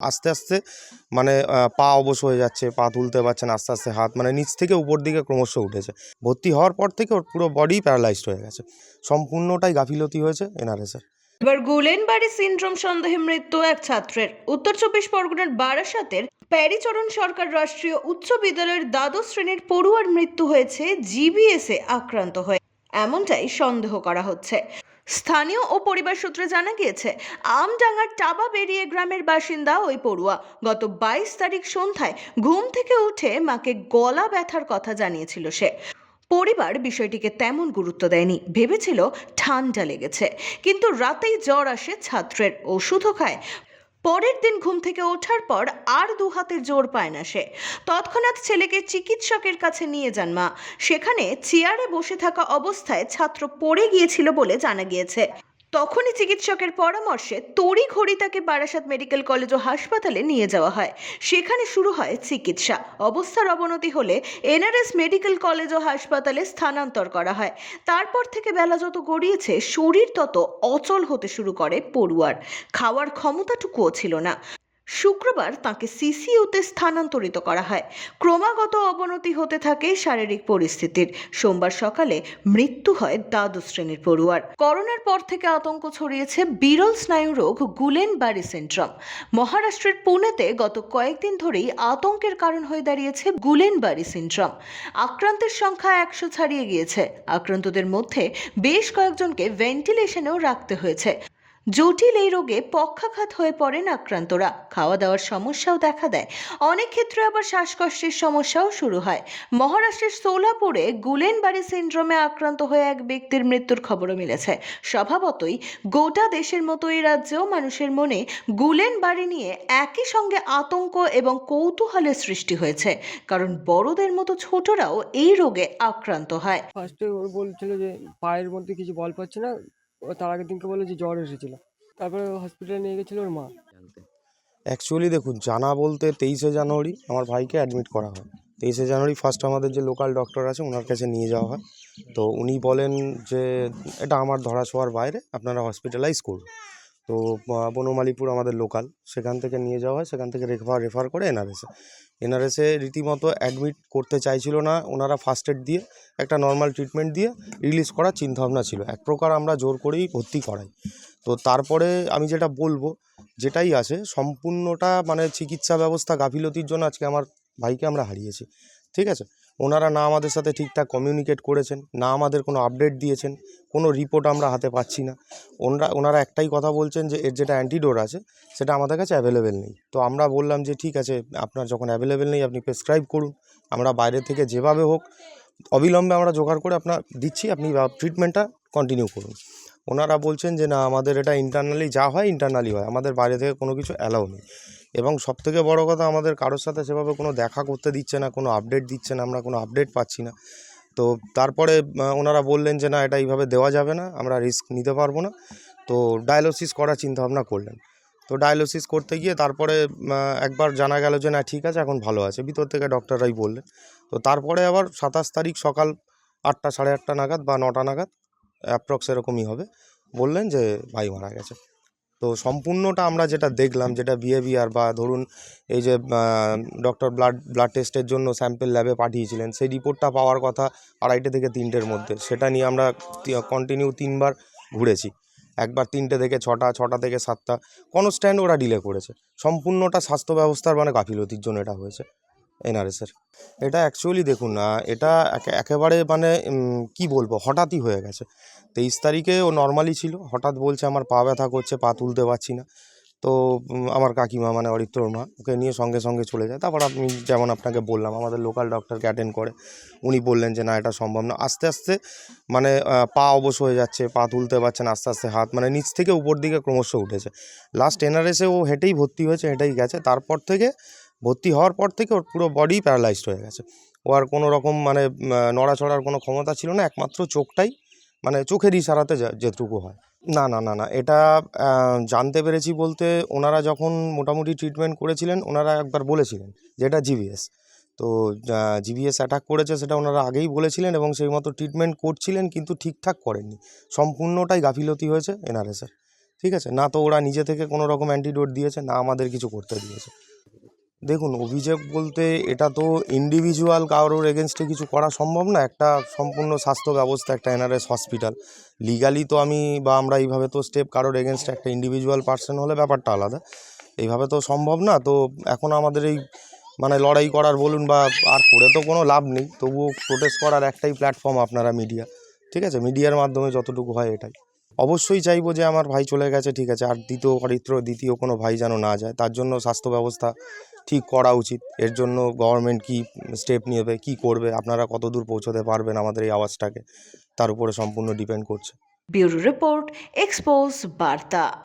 আস্তে আস্তে মানে পা অবশ হয়ে যাচ্ছে, পা তুলতে পারছেন, আস্তে আস্তে হাত মানে নিচ থেকে উপর দিকে ক্রমশ উঠেছে। ভর্তি হওয়ার পর থেকে ওর পুরো বডি প্যারালাইজড হয়ে গেছে। সম্পূর্ণটাই গাফিলতি হয়েছে এনআরএসের এবার গুলেনবাড়ি সিনড্রোম সন্দেহে মৃত্যু এক ছাত্রের। উত্তর চব্বিশ পরগনার বারাসাতের প্যারিচরণ সরকার রাষ্ট্রীয় উচ্চ বিদ্যালয়ের দ্বাদশ শ্রেণির পড়ুয়ার মৃত্যু হয়েছে জিবিএসে আক্রান্ত হয়ে। এমনটাই সন্দেহ করা হচ্ছে। স্থানীয় ও পরিবার সূত্রে জানা গিয়েছে, আমডাঙ্গার টাবা বেরিয়ে গ্রামের বাসিন্দা ওই পড়ুয়া। গত বাইশ তারিখ সন্ধ্যায় ঘুম থেকে উঠে মাকে গলা ব্যথার কথা জানিয়েছিল সে। পরিবার বিষয়টিকে তেমন গুরুত্ব দেয়নি, ভেবেছিল ঠান্ডা লেগেছে। কিন্তু রাতেই জ্বর আসে, ছাত্রের ওষুধও খায় পরের দিন ঘুম থেকে ওঠার পর আর দু হাতে জোর পায় না সে। তৎক্ষণাৎ ছেলেকে চিকিৎসকের কাছে নিয়ে যান মা। সেখানে চেয়ারে বসে থাকা অবস্থায় ছাত্র পড়ে গিয়েছিল বলে জানা গিয়েছে। তখনই চিকিৎসকের পরামর্শে তড়ি ঘড়ি তাকে বারাসাত মেডিকেল কলেজ ও হাসপাতালে নিয়ে যাওয়া হয়। সেখানে শুরু হয় চিকিৎসা। অবস্থার অবনতি হলে এনআরএস মেডিকেল কলেজ ও হাসপাতালে স্থানান্তর করা হয়। তারপর থেকে বেলা যত গড়িয়েছে, শরীর তত অচল হতে শুরু করে পড়ুয়ার। খাওয়ার ক্ষমতাটুকুও ছিল না। শুক্রবার তাকে সিসিইউতে স্থানান্তরিত করা হয়। ক্রমাগত অবনতি হতে থাকে শারীরিক পরিস্থিতির। সোমবার সকালে মৃত্যু হয় দ্বাদশ শ্রেণির পড়ুয়ার। করোনার পর থেকে আতঙ্ক ছড়িয়েছে বিরল স্নায়ু রোগ গুলেন বারি সিন্ড্রোম। মহারাষ্ট্রের পুনেতে গত কয়েকদিন ধরেই আতঙ্কের কারণ হয়ে দাঁড়িয়েছে গুলেন বারি সিন্ড্রোম। আক্রান্তের সংখ্যা একশো ছাড়িয়ে গিয়েছে। আক্রান্তদের মধ্যে বেশ কয়েকজনকে ভেন্টিলেশনেও রাখতে হয়েছে। জটিল এই রোগে পক্ষাঘাত হয়ে পড়েন আক্রান্তরা। খাওয়া দাওয়ার সমস্যাও দেখা দেয়। অনেক ক্ষেত্রে আবার শ্বাসকষ্টের সমস্যাও শুরু হয়। মহারাষ্ট্রের সোলাপুরে গুলেনবাড়ি সিন্ড্রোমে আক্রান্ত হয়ে এক ব্যক্তির মৃত্যুর খবরও মিলেছে। স্বভাবতই গোটা দেশের মতো এই রাজ্যেও মানুষের মনে গুলেনবাড়ি নিয়ে একই সঙ্গে আতঙ্ক এবং কৌতূহলের সৃষ্টি হয়েছে। কারণ বড়দের মতো ছোটরাও এই রোগে আক্রান্ত হয়। ফার্স্টে ও বলছিল যে পায়ের মধ্যে কিছু বল পাচ্ছে না। ও তার আগের দিনকে বলল যে জ্বর এসেছিল। তারপরে হসপিটালে নিয়ে গেছিল ওর মা। অ্যাকচুয়ালি দেখুন, জানা বলতে তেইশে জানুয়ারি আমার ভাইকে অ্যাডমিট করা হয়। তেইশে জানুয়ারি ফার্স্ট আমাদের যে লোকাল ডক্টর আছে ওনার কাছে নিয়ে যাওয়া হয়। তো উনি বলেন যে, এটা আমার ধরা ছোঁয়ার বাইরে, আপনারা হসপিটালাইজ করুন। তো বনমালীপুর আমাদের লোকাল সেখান থেকে নিয়ে যাওয়া হয়। সেখান থেকে রেফার রেফার করে এনআরএসে এনআরএসে রীতিমতো অ্যাডমিট করতে চাইছিল না ওনারা ফার্স্ট এড দিয়ে, একটা নর্মাল ট্রিটমেন্ট দিয়ে রিলিজ করার চিন্তাভাবনা ছিল। এক প্রকার আমরা জোর করেই ভর্তি করাই। তো তারপরে আমি যেটা বলব, যেটাই আছে, সম্পূর্ণটা মানে চিকিৎসা ব্যবস্থা গাফিলতির জন্য আজকে আমার ভাইকে আমরা হারিয়েছি, ঠিক আছে? ওনারা না আমাদের সাথে ঠিকঠাক কমিউনিকেট করেছেন, না আমাদের কোনো আপডেট দিয়েছেন, কোনো রিপোর্ট আমরা হাতে পাচ্ছি না। ওনারা ওনারা একটাই কথা বলছেন যে, এর যেটা অ্যান্টিডোর আছে, সেটা আমাদের কাছে অ্যাভেলেবেল নেই। তো আমরা বললাম যে, ঠিক আছে, আপনার যখন অ্যাভেলেবেল নেই, আপনি প্রেসক্রাইব করুন। আমরা বাইরে থেকে যেভাবে হোক, অবিলম্বে আমরা জোগাড় করে আপনার দিচ্ছি, আপনি ট্রিটমেন্টটা কন্টিনিউ করুন। ওনারা বলছেন যে, না, আমাদের এটা ইন্টারনালি যা হয় ইন্টারনালি হয়। আমাদের বাইরে থেকে কোনো কিছু অ্যালাউ নেই। এবং সবথেকে বড় কথা, আমাদের কারোর সাথে সেভাবে কোনো দেখা করতে দিচ্ছে না, কোনো আপডেট দিচ্ছে না, আমরা কোনো আপডেট পাচ্ছি না। তো তারপরে ওনারা বললেন যে, না, এটা এইভাবে দেওয়া যাবে না, আমরা রিস্ক নিতে পারব না। তো ডায়ালিসিস করার চিন্তাভাবনা করলেন। তো ডায়ালিসিস করতে গিয়ে তারপরে একবার জানা গেল যে, না, ঠিক আছে, এখন ভালো আছে। ভিতর থেকে ডক্টররাই বললেন। তো তারপরে আবার সাতাশ তারিখ সকাল আটটা, সাড়ে আটটা নাগাদ বা নটা নাগাদ অ্যাপ্রক্স এরকমই হবে। বললেন যে ভাই মারা গেছে। তো সম্পূর্ণটা আমরা যেটা দেখলাম, যেটা বিহেভিয়ার বা ধরুন এই যে ডক্টর ব্লাড ব্লাড টেস্টের জন্য স্যাম্পেল ল্যাবে পাঠিয়েছিলেন, সেই রিপোর্টটা পাওয়ার কথা আড়াইটে থেকে তিনটের মধ্যে। সেটা নিয়ে আমরা কন্টিনিউ তিনবার ঘুরেছি। একবার তিনটে থেকে ছটা ছটা থেকে সাতটা। কনস্ট্যান্ট ওরা ডিলে করেছে। সম্পূর্ণটা স্বাস্থ্য ব্যবস্থার মানে গাফিলতির জন্য এটা হয়েছে। এনআরএসের এটা অ্যাকচুয়ালি দেখুন না এটা একেবারে মানে কি বলব, হঠাৎই হয়ে গেছে। তেইশ তারিখে ও নর্মালি ছিল, হঠাৎ বলছে আমার পা ব্যথা করছে, পা তুলতে পারছি না। তো আমার কাকিমা মানে অরিত্রর মা, ওকে নিয়ে সঙ্গে সঙ্গে চলে যায়। তারপর আমি যেমন আপনাকে বললাম, আমাদের লোকাল ডক্টরকে অ্যাটেন্ড করে, উনি বললেন যে, না, এটা সম্ভব না। আস্তে আস্তে মানে পা অবশ হয়ে যাচ্ছে, পা তুলতে পারছে না, আস্তে আস্তে হাত মানে নিচ থেকে উপর দিকে ক্রমশ উঠেছে। লাস্ট এনআরএসে ও হেঁটেই ভর্তি হয়েছে, হেঁটেই গেছে। তারপর থেকে ভর্তি হওয়ার পর থেকে ওর পুরো বডি প্যারালাইজড হয়ে গেছে। ও আর কোনো রকম মানে নড়াচড়ার কোনো ক্ষমতা ছিল না, একমাত্র চোখটাই মানে চোখের ইশারাতে যেটুকু হয়। না না না না, এটা জানতে পেরেছি বলতে ওনারা যখন মোটামুটি ট্রিটমেন্ট করেছিলেন, ওনারা একবার বলেছিলেন যে এটা জিভিএস তো জিভিএস অ্যাটাক করেছে সেটা ওনারা আগেই বলেছিলেন এবং সেই মতো ট্রিটমেন্ট করছিলেন কিন্তু ঠিকঠাক করেননি। সম্পূর্ণটাই গাফিলতি হয়েছে এনআরএসের। ঠিক আছে? না তো ওরা নিজে থেকে কোনো রকম অ্যান্টিডোট দিয়েছে, না আমাদের কিছু করতে দিয়েছে। দেখুন, অভিযোগ বলতে এটা তো ইন্ডিভিজুয়াল কারোর এগেনস্টে কিছু করা সম্ভব না। একটা সম্পূর্ণ স্বাস্থ্য ব্যবস্থা, একটা এনআরএস হসপিটাল লিগালি তো আমি বা আমরা এইভাবে তো স্টেপ কারোর এগেনস্টে একটা ইন্ডিভিজুয়াল পার্সন হলে ব্যাপারটা আলাদা। এইভাবে তো সম্ভব না। তো এখন আমাদের এই মানে লড়াই করার বলুন বা আর করে তো কোনো লাভ নেই। তবুও প্রোটেস্ট করার একটাই প্ল্যাটফর্ম আপনারা মিডিয়া ঠিক আছে? মিডিয়ার মাধ্যমে যতটুকু হয় এটাই। অবশ্যই চাইব যে আমার ভাই চলে গেছে, ঠিক আছে। আর দ্বিতীয়, চরিত্র, দ্বিতীয় কোনো ভাই যেন না যায়। তার জন্য স্বাস্থ্য ব্যবস্থা ঠিক করা উচিত। এর জন্য গভর্নমেন্ট কি স্টেপ নেবে, কি করবে, আপনারা কত দূর পৌঁছতে পারবেন আমাদের এই আওয়াজটাকে? তার উপরে সম্পূর্ণ ডিপেন্ড করছে। ব্যুরো রিপোর্ট এক্সপোজ বার্তা।